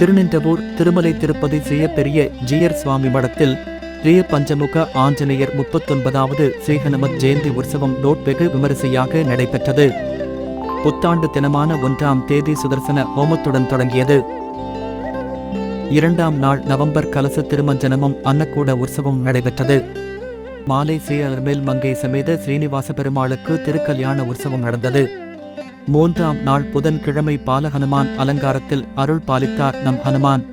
திருநின்றவூர் திருமலை திருப்பதி செய்யப்பெரிய ஜீயர் சுவாமி மடத்தில் ஸ்ரீ பஞ்சமுக ஆஞ்சநேயர் முப்பத்தொன்பதாவது ஸ்ரீஹனுமத் ஜெயந்தி உற்சவம் நோட் வெகு விமரிசையாக நடைபெற்றது. புத்தாண்டு தினமான ஒன்றாம் தேதி சுதர்சன ஹோமத்துடன் தொடங்கியது. இரண்டாம் நாள் நவம்பர் கலச திருமஞ்சனமும் அன்னக்கூட உற்சவம் நடைபெற்றது. மாலை ஸ்ரீ அருமேல் மங்கை சமேத ஸ்ரீனிவாச பெருமாளுக்கு திருக்கல்யாண உற்சவம் நடந்தது. மூன்றாம் நாள் புதன்கிழமை பால ஹனுமான் அலங்காரத்தில் அருள் பாலித்தார் நம் ஹனுமான்.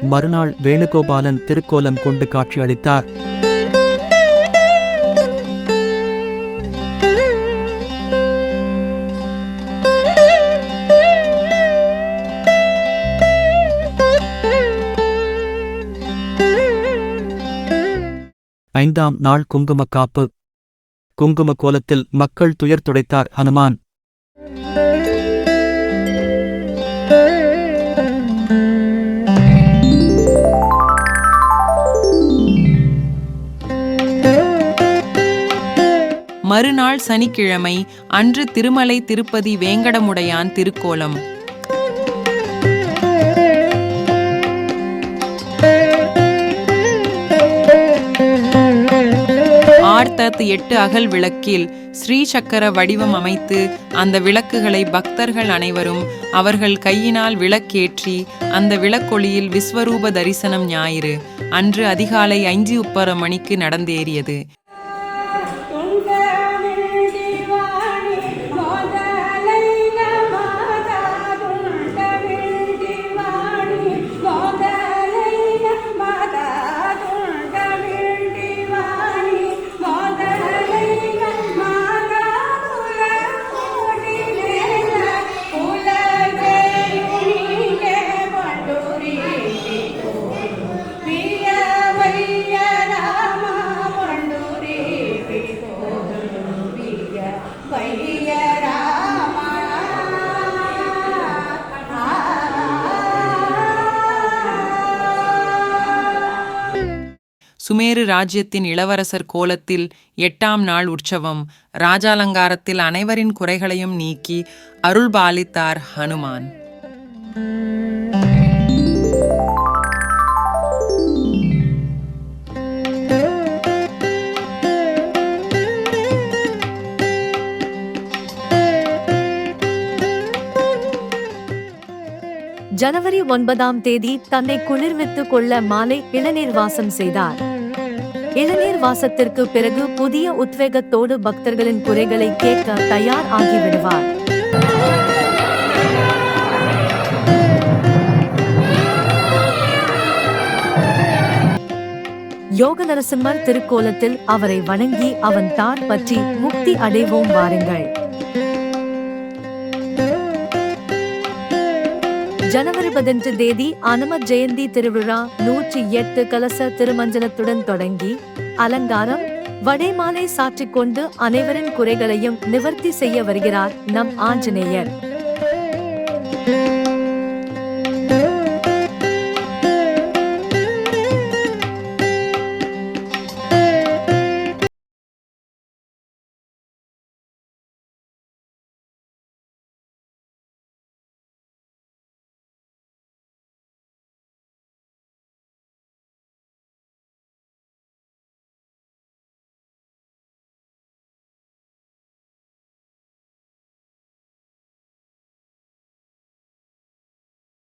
மறுநாள் வேணுகோபாலன் திருக்கோலம் கொண்டு காட்சியளித்தார். ஐந்தாம் நாள் குங்கும காப்பு. குங்கும கோலத்தில் மக்கள் துயர் துடைத்தார் ஹனுமான். மறுநாள் சனிக்கிழமை அன்று திருமலை திருப்பதி வேங்கடமுடையான் திருக்கோலம். ஆர்த்தத் எட்டு அகல் விளக்கில் ஸ்ரீ சக்கர வடிவம் அமைத்து அந்த விளக்குகளை பக்தர்கள் அனைவரும் அவர்கள் கையினால் விளக்கேற்றி அந்த விளக்கொளியில் விஸ்வரூப தரிசனம் ஞாயிறு அன்று அதிகாலை ஐந்து உப்பர மணிக்கு நடந்தேறியது. சுமேரு ராஜ்யத்தின் இளவரசர் கோலத்தில் எட்டாம் நாள் உற்சவம். ராஜாலங்காரத்தில் அனைவரின் குறைகளையும் நீக்கி அருள் பாலித்தார் ஹனுமான். ஜனவரி ஒன்பதாம் தேதி தன்னை குளிர்வித்துக் கொள்ள மாலை இளநீர் வாசம் செய்தார். இளநீர் வாசத்திற்கு பிறகு புதிய உத்வேகத்தோடு பக்தர்களின் குறைகளை கேட்க தயார் ஆகிவிடுவார். யோக நரசிம்மர் திருக்கோலத்தில் அவரை வணங்கி அவன் தான் பற்றி முக்தி அடைவோம் வாருங்கள். ஜனவரி பதினஞ்சு தேதி அனும ஜெயந்தி திருவிழா நூற்றி எட்டு கலச திருமஞ்சனத்துடன் தொடங்கி அலங்காரம் வடைமாலை சாற்றிக்கொண்டு அனைவரின் குறைகளையும் நிவர்த்தி செய்ய வருகிறார் நம் ஆஞ்சநேயர்.